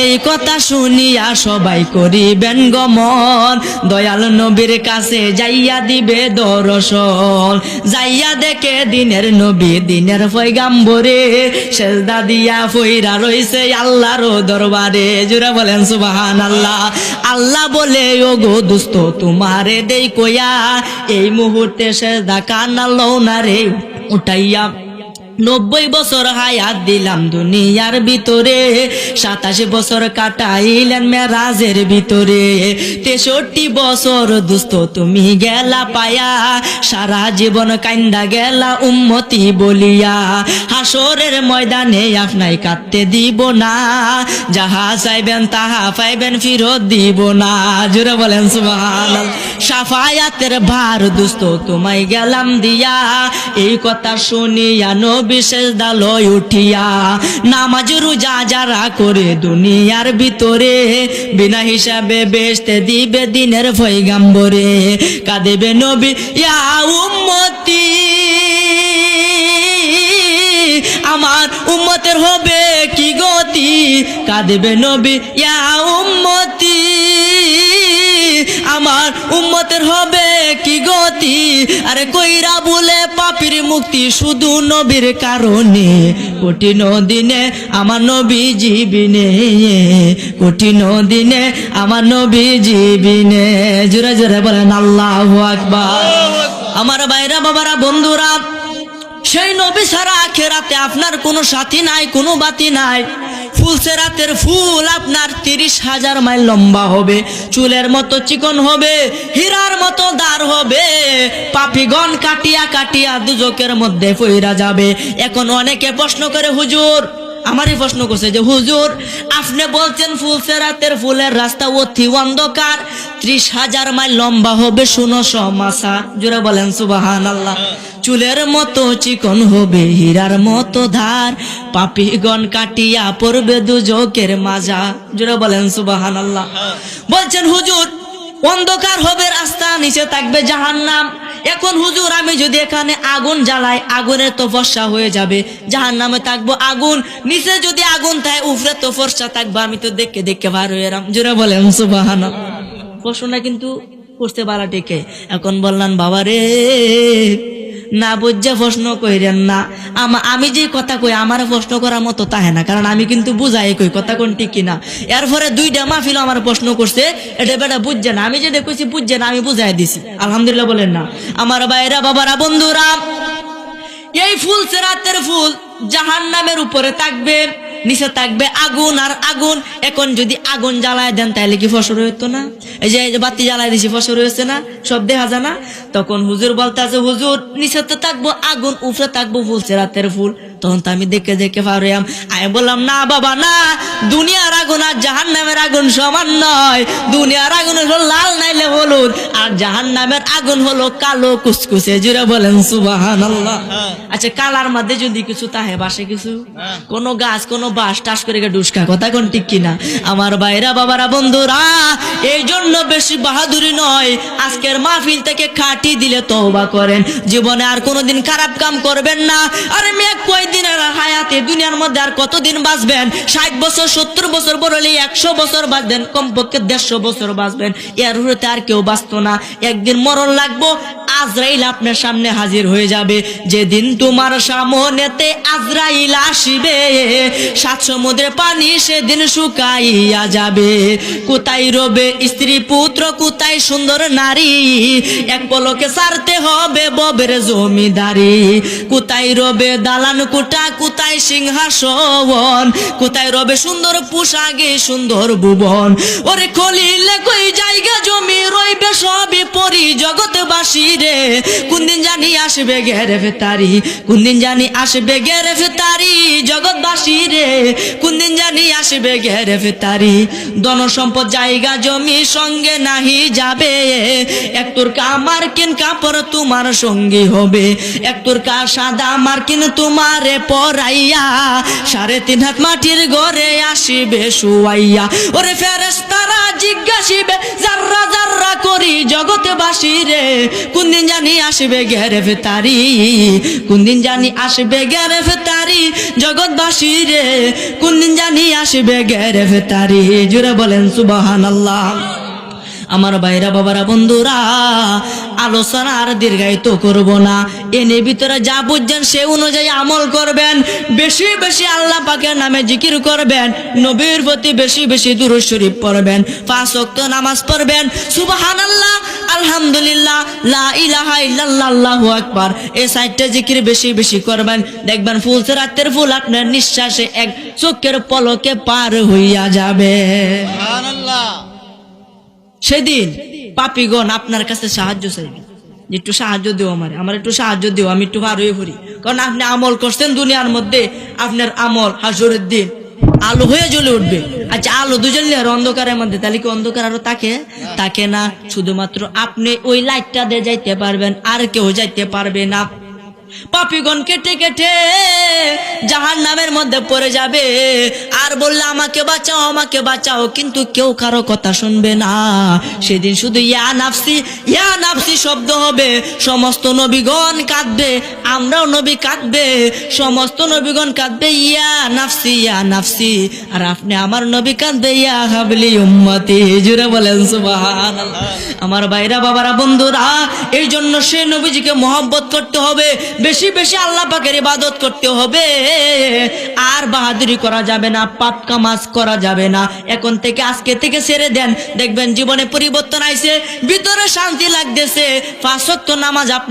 এই কথা শুনিয়া সবাই করিবেন গমন। দয়াল নবীর কাছে যাইয়া দিবে দর্শন। যাইয়া দেখে দিনের নবী, দিনের পয়গাম্বরে। সেজদা দিয়া ফইরা রইছে আল্লাহর দরবারে। জুড়ে বলেন সুবাহান আল্লাহ আল্লাহ বলে ও গো দুস্ত, তোমারে দেই কয়া এই মুহূর্তে সেজদা কান্না লও রে উঠাইয়া নব্বই বছর হায়াত দিলাম দুনিয়ার ভিতরে, সাতাশি বছর কাটাইলেন মেরাজের ভিতরে। তেষট্টি বছর দুস্থ তুমি গেলা পায়া, সারা জীবন কান্দা গেলা উম্মতি বলিয়া। হাসরের ময়দানে আপনাই কাটতে দিব না, যাহা চাইবেন তাহা পাইবেন, ফিরত দিব না। জুড়ে বলেন সুবহান সাফায়াতের ভার দুস্থ তোমায় গেলাম দিয়া। এই কথা শুনিয়া দালয় উঠিয়া, নামাজ যারা করে দুনিয়ার ভিতরে, বিনা হিসাবে বেচতে দিবে দিনের কাঁদেবে নবী, ইয়া উম্মতি, আমার উম্মতের হবে কি গতি? কাঁদবে নবী, ইয়া আমার উম্মতের হবে কি গতি? আরে কইরা বলে পাপির মুক্তি শুধু নবীর কারণে। কঠিন দিনে আমার নবী জীবিনে। কঠিন দিনে আমার নবী জীবিনে। জোরে জোরে বলেন, আল্লাহ আকবার। আমার বাইরা বাবারা, বন্ধুরা, সেই নবী ছাড়া আখেরাতে আপনার কোনো সাথী নাই, কোনো বাতি নাই। ফুল সেরাতের ফুল আপনার তিরিশ হাজার মাইল লম্বা হবে। চুলের মতো চিকন হবে, হীরার মতো দাঁড় হবে। পাপিগণ কাটিয়া কাটিয়া দুজকের মধ্যে ফইরা যাবে। এখন অনেকে প্রশ্ন করে, হুজুর, আমারই প্রশ্ন করছে যে, হুজুর, আপনি বলছেন ফুল সেরাতের ফুলের রাস্তা অতি অন্ধকার, ত্রিশ হাজার মাইল লম্বা হবে, শুনো সমাসা। জুড়ে বলেন সুবাহান আল্লাহ চুলের মতো চিকন হবে, হীরার মতো ধার। পাপিগণ কাটিয়া পড়বে দুজকের মাজা জুড়ে বলেন সুবাহান আল্লাহ বলছেন, হুজুর, অন্ধকার হবে, রাস্তা নিচে থাকবে জাহান নাম এখন হুজুর, আমি যদি এখানে আগুন জ্বালাই, আগুনের তো ফর্সা হয়ে যাবে। জাহান নামে থাকব আগুন, নিচে যদি আগুন থাকে উপরে তো ফর্সা থাকব। আমি তো দেখে দেখে বার হয়ে এরাম জোরে বলেন সুবাহান প্রশ্নটা কিন্তু করতে পারা টেকে। এখন বললাম বাবা রে না বুঝা প্রশ্ন কইরেন না। আমা- আমি যে কথা কই, আমার প্রশ্ন করার মতো তাহে না, কারণ আমি কিন্তু বুঝাই কই, কথা কোন ঠিক কিনা। এরপরে দুইটা মাহফিল আমার প্রশ্ন করছে, এটা বেটা বুঝছে না, আমি যেটা কইছি বুঝছে না, আমি বুঝাই দিছি। আলহামদুলিল্লাহ বলেন না। আমার বাইরা বাবারা, বন্ধুরা, এই ফুল সেরাতের ফুল জাহান নামের উপরে থাকবে। নিচে থাকবে আগুন আর আগুন। এখন যদি আগুন জ্বালায় দেন, তাহলে কি ফসল হইতো না? এই যে বাতি জ্বালায় দিছি, ফসল হয়েছে না? সব দেখা যায় না? তখন হুজুর বলতে আছে হুজুর, নিচে তো থাকব আগুন, উপরে থাকব ফুল সেরাতের ফুল। তখন তো আমি দেখে দেখে পারিয়াম আমি বললাম, না বাবা, না। দুনিয়ার আগুন আর জাহান নামের আগুন সমান নয়। দুনিয়ার আগুন হলো লাল নাইলে হলুদ। আর জাহান নামের আগুন হলো কালো কুসকুসে জুড়ে বলেন সুবাহান আচ্ছা কালার মধ্যে যদি কিছু তাহে বাসে কিছু? কোন গাছ কোন বাস টাস করে ডুসকা কথা কোন ঠিক কিনা? আমার বাইরা বাবারা বন্ধুরা এই জন্য বেশি বাহাদুরি নয় আজকের মাহফিল থেকে খাটি দিলে তওবা করেন। জীবনে আর কোনোদিন খারাপ কাম করবেন না। আরে মেয়ে কয়দিনের হায়াতে দুনিয়ার মধ্যে আর কতদিন বাঁচবেন? ষাট বছর সত্তর বছর বড় হলে একশো বছর বাঁচবেন কমপক্ষে দেড়শো বছর বাঁচবেন। এর হতে আর কেউ বাঁচতো না। একদিন মরণ লাগবো, আজরাইল আপনার সামনে হাজির হয়ে যাবে। যেদিন তোমার সামনেতে আজরাইল আসিবে, সাত সমুদ্রের পানি সেদিন শুকাইয়া যাবে। কোথায় রবে স্ত্রী পুত্র, কোথায় সুন্দর নারী? এক পলকে সারতে হবে ববের জমিদারি। কোথায় রবে দালান কুটা, কোথায় সিংহাসন? কোথায় রবে সুন্দর পোশাকে, সুন্দর ভুবন? ওরে খলিলে, কই জায়গা জমি রইবে সবই পরি জগৎবাসী রে। কোনদিন জানি আসবে গেরে ফেতারি কোনদিন জানি আসবে গেরে ফেতারি জগৎবাসী রে। কোনদিন জানি আসবে গেরে ফেতারি ধন সম্পদ জায়গা জমি সঙ্গে নাহি যাবে। এক তোর কামার কিন কাপড় তোমার সঙ্গী হবে, এক তোর কা সাদা মার্কিন তোমারে পরাইয়া, সাড়ে তিন হাত মাটির ঘরে আসিবে শুয়াইয়া। ওরে ফেরেস তারা জিজ্ঞাসিবে যার্রা কাররা করি জগতে বাসি রে। কোন দিন জানি আসবে কোন দিন জানি আসবে গেরে ফেতারি জগৎবাসী রে। কোন দিন জানি আসবে গেরে ফেতারি জুড়ে বলেন সুবাহান আল্লাহ আমার ভাইরা বাবারা বন্ধুরা, আলোচনা আর দীর্ঘায়িত করব না। এনে ভিতরে যা বুঝছেন সে অনুযায়ী আমল করবেন। বেশি বেশি আল্লাহ পাকের নামে জিকির করবেন। নবীর প্রতি বেশি বেশি দুরূদ শরীফ পড়বেন। পাঁচ ওয়াক্ত নামাজ পড়বেন। সুবহানাল্লাহ, আলহামদুলিল্লাহ, লা ইলাহা আল্লাহু আকবার। এই সাইডটা জিকির বেশি বেশি করবেন। দেখবেন ফুল রাতের ফুল আপনার নিঃশ্বাসে এক চোখের পলকে পার হইয়া যাবে। সেদিন পাপিগণ আপনার কাছে সাহায্য চাইবে। একটু সাহায্য দিও আমার আমার একটু সাহায্য দিও, আমি একটু ভার হয়ে পড়ি। কারণ আপনি আমল করছেন দুনিয়ার মধ্যে, আপনার আমল হাজরের দিন আলো হয়ে জ্বলে উঠবে। আচ্ছা আলো দুজনে আর অন্ধকারের মধ্যে, তাহলে কি অন্ধকার আরও তাকে তাকে না, শুধুমাত্র আপনি ওই লাইটটা দিয়ে যাইতে পারবেন, আর কেউ যাইতে পারবে না। পাপিগণ কেটে কেটে জাহান নামের মধ্যে পড়ে যাবে। আর বললে, আমাকে বাঁচাও আমাকে বাঁচাও। কিন্তু কেউ কারও কথা শুনবে না। সেদিন শুধু ইয়া নাফসি ইয়া নাফসি শব্দ হবে। সমস্ত নবীগণ কাঁদবে, আমরাও নবী কাঁদবে। সমস্ত নবীগণ কাঁদবে, ইয়া নাফসি ইয়া নাফসি। আর আপনি আমার নবী কাঁদবে, ইয়া হাবলি উম্মতি। জুড়ে বলেন, সুবহানাল্লাহ। আমার ভাইরা, বাবারা, বন্ধুরা এই জন্য সে নবীজিকে মহব্বত করতে হবে। বেশি বেশি আল্লাহ পাকের ইবাদত করতে হবে। আর বাহাদুরি করা যাবে না, পাপ কামাজ করা যাবে না। এখন থেকে, আজকে থেকে ছেড়ে দেন। দেখবেন জীবনে পরিবর্তন আইছে, ভিতরে শান্তি লাগতেছে। পাঁচত্ব নামাজ আপনি